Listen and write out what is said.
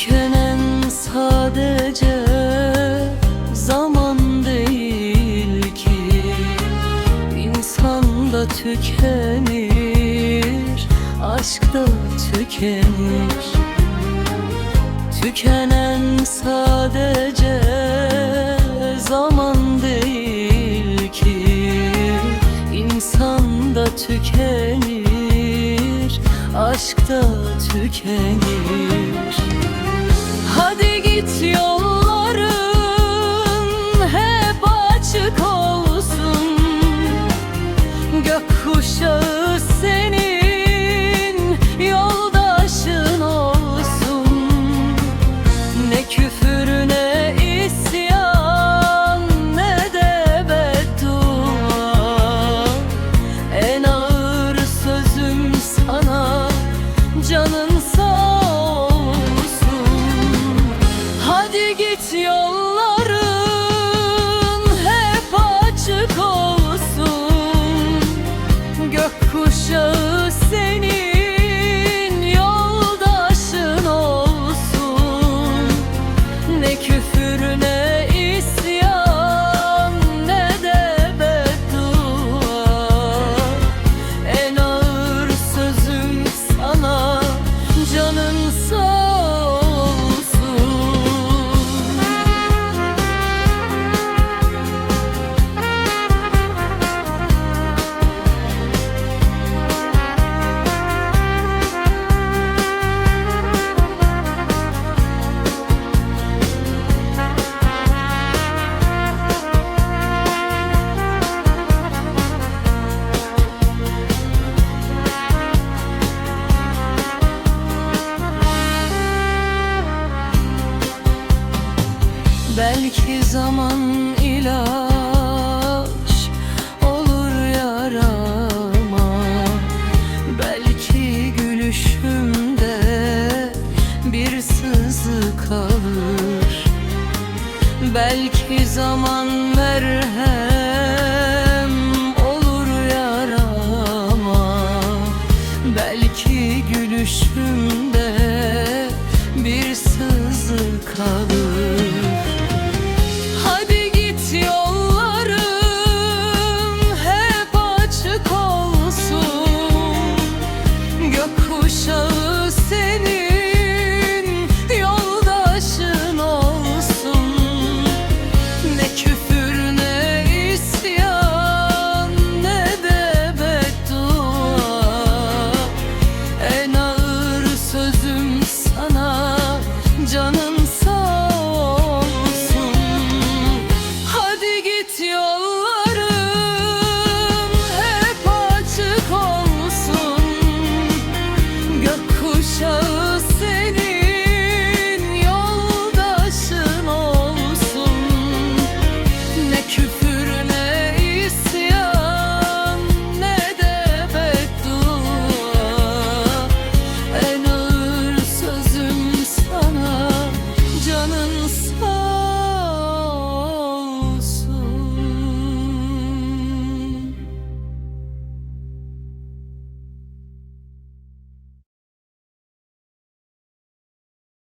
Tek önem sadece zaman değil ki. İnsan da tükenir, aşk da tükenir. Tükenen sadece zaman değil ki. İnsan da tükenir, aşk da tükenir. Gökkuşağı senin yoldaşın olsun. Ne küfür ne isyan ne de beddua. En ağır sözüm sana canın sağ olsun. Hadi git yolların Belki zaman ilaç olur yarama. Belki gülüşümde bir sızı kalır Belki zaman merhem olur yarama. Belki gülüşümde bir sızı kalır